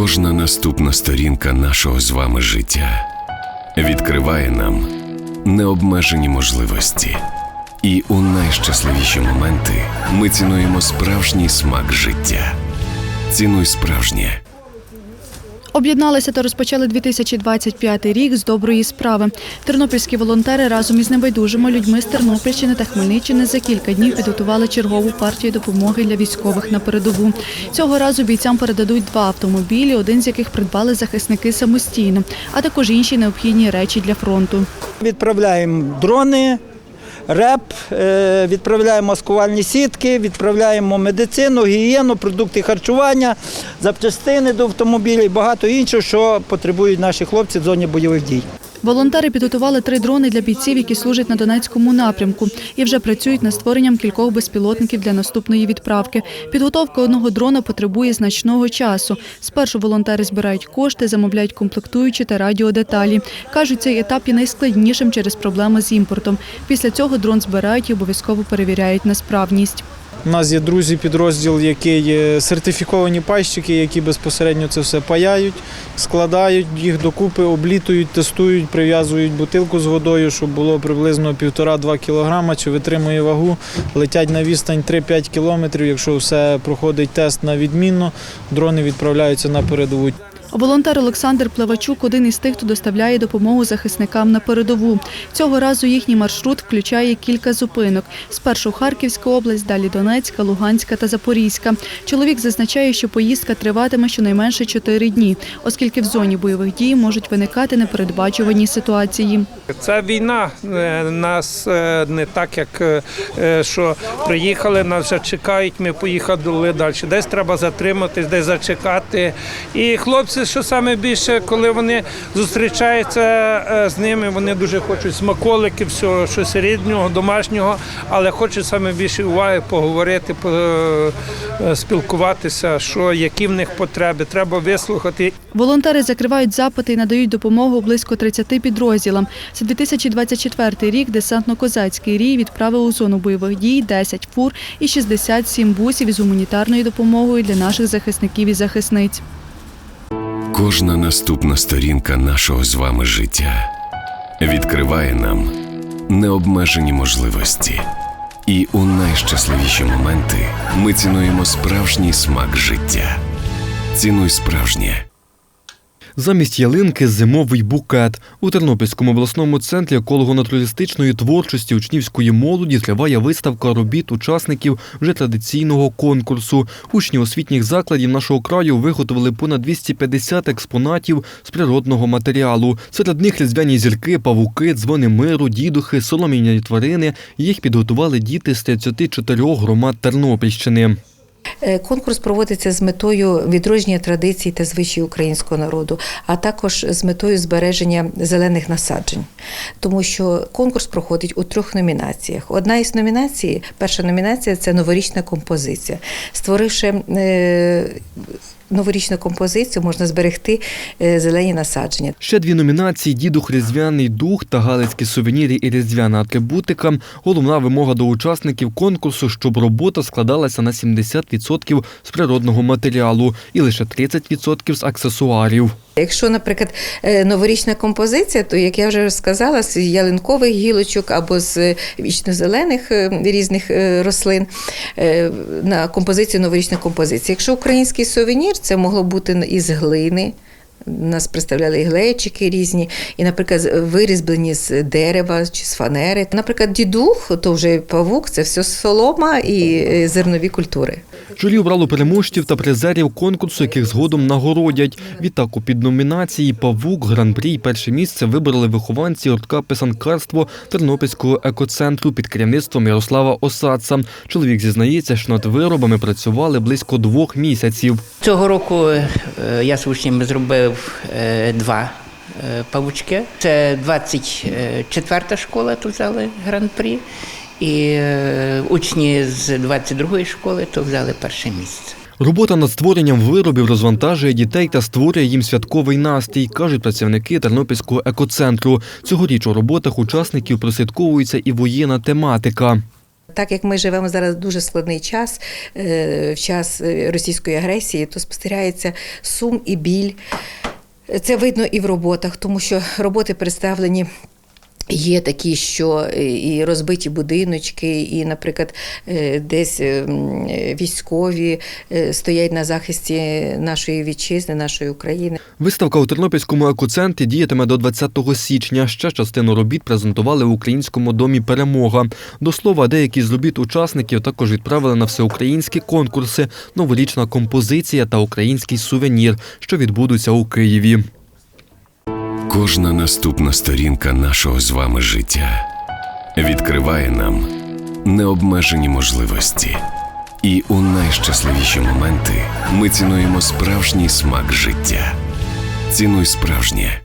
Кожна наступна сторінка нашого з вами життя відкриває нам необмежені можливості. І у найщасливіші моменти ми цінуємо справжній смак життя. Цінуй справжнє. Об'єдналися та розпочали 2025 рік з доброї справи. Тернопільські волонтери разом із небайдужими людьми з Тернопільщини та Хмельниччини за кілька днів підготували чергову партію допомоги для військових на передову. Цього разу бійцям передадуть два автомобілі, один з яких придбали захисники самостійно, а також інші необхідні речі для фронту. Відправляємо дрони, реп, е, відправляємо маскувальні сітки, відправляємо медицину, гігієну, продукти харчування, запчастини до автомобілів багато іншого, що потребують наші хлопці в зоні бойових дій. Волонтери підготували три дрони для бійців, які служать на Донецькому напрямку, і вже працюють над створенням кількох безпілотників для наступної відправки. Підготовка одного дрона потребує значного часу. Спершу волонтери збирають кошти, замовляють комплектуючі та радіодеталі. кажуть, цей етап є найскладнішим через проблеми з імпортом. Після цього дрон збирають і обов'язково перевіряють на справність. У нас є друзі, підрозділ, який сертифіковані пайщики, які безпосередньо це все паяють, складають їх докупи, облітують, тестують, прив'язують бутилку з водою, щоб було приблизно 1,5-2 кілограма, чи витримує вагу, летять на відстань 3-5 кілометрів. Якщо все проходить тест на відмінно, дрони відправляються на передову. Волонтер Олександр Плевачук один із тих, хто доставляє допомогу захисникам на передову. Цього разу їхній маршрут включає кілька зупинок. Спершу Харківська область, далі Донецька, Луганська та Запорізька. Чоловік зазначає, що поїздка триватиме щонайменше чотири дні, оскільки в зоні бойових дій можуть виникати непередбачувані ситуації. Це війна. Е, Нас е, не так, як е, що приїхали, нас вже чекають. Ми поїхали далі. Десь треба затриматись, десь зачекати. І хлопці, що саме більше, коли вони зустрічаються е, з ними, вони дуже хочуть смаколики, всього, щось рідного, домашнього, але хочуть саме більше уваги поговорити, е, спілкуватися, що які в них потреби. Треба вислухати Волонтери закривають запити і надають допомогу близько 30 підрозділам. За 2024 рік десантно-козацький рій відправив у зону бойових дій 10 фур і 67 бусів із гуманітарною допомогою для наших захисників і захисниць. Кожна наступна сторінка нашого з вами життя відкриває нам необмежені можливості. І у найщасливіші моменти ми цінуємо справжній смак життя. Цінуй справжнє. Замість ялинки зимовий букет у Тернопільському обласному центрі еколого-натуралістичної творчості учнівської молоді триває виставка робіт учасників вже традиційного конкурсу. Учні освітніх закладів нашого краю виготовили понад 250 експонатів з природного матеріалу. Серед них різдвяні зірки, павуки, дзвони миру, дідухи, соломіняні тварини. Їх підготували діти з 34 громад Тернопільщини. Е, Конкурс проводиться з метою відродження традицій та звичаїв українського народу, а також з метою збереження зелених насаджень. Тому що конкурс проходить у трьох номінаціях. Одна із номінацій, перша номінація це новорічна композиція. Створивши е, новорічну композицію, можна зберегти е, зелені насадження. Ще дві номінації Дідух Різдвяний дух та Галицькі сувеніри і різдвяна атрибутика. Головна вимога до учасників конкурсу, щоб робота складалася на 70% з природного матеріалу і лише 30% з аксесуарів. Якщо, наприклад, е, новорічна композиція, то як я вже сказала, з ялинкових гілочок або з вічно-зелених різних е, рослин е, на композицію новорічна композиція. Якщо український сувенір, це могло бути із глини. Нас представляли і глечики різні, і, наприклад, вирізблені з дерева чи з фанери. Наприклад, дідух, то вже павук, це все солома і е, зернові культури. Журі обрало переможців та призерів конкурсу, яких згодом нагородять. Відтак у підномінації Павук, Гран-прі і перше місце вибрали вихованці гуртка писанкарство Тернопільського екоцентру під керівництвом Ярослава Осадца. Чоловік зізнається, що над виробами працювали близько двох місяців. Цього року я з учнями зробив е, два е, павучки. Це 24-та школа, тут взяли гран-прі, і е, учні з 22-ї школи то взяли перше місце. Робота над створенням виробів розвантажує дітей та створює їм святковий настрій, кажуть працівники Тернопільського екоцентру. Цьогоріч у роботах учасників прослідковується і воєнна тематика. Так як ми живемо зараз дуже складний час, е, в час е, російської агресії, то спостерігається сум і біль. Це видно і в роботах, тому що роботи представлені. Є такі, що е, і розбиті будиночки, і, наприклад, е, десь е, військові стоять на захисті нашої вітчизни, нашої України. Виставка у Тернопільському екоцентрі діятиме до 20 січня. Ще частину робіт презентували у українському домі Перемога. До слова, деякі з робіт учасників також відправили на всеукраїнські конкурси, новорічна композиція та український сувенір, що відбудуться у Києві. Кожна наступна сторінка нашого з вами життя відкриває нам необмежені можливості. І у найщасливіші моменти ми цінуємо справжній смак життя. Цінуй справжнє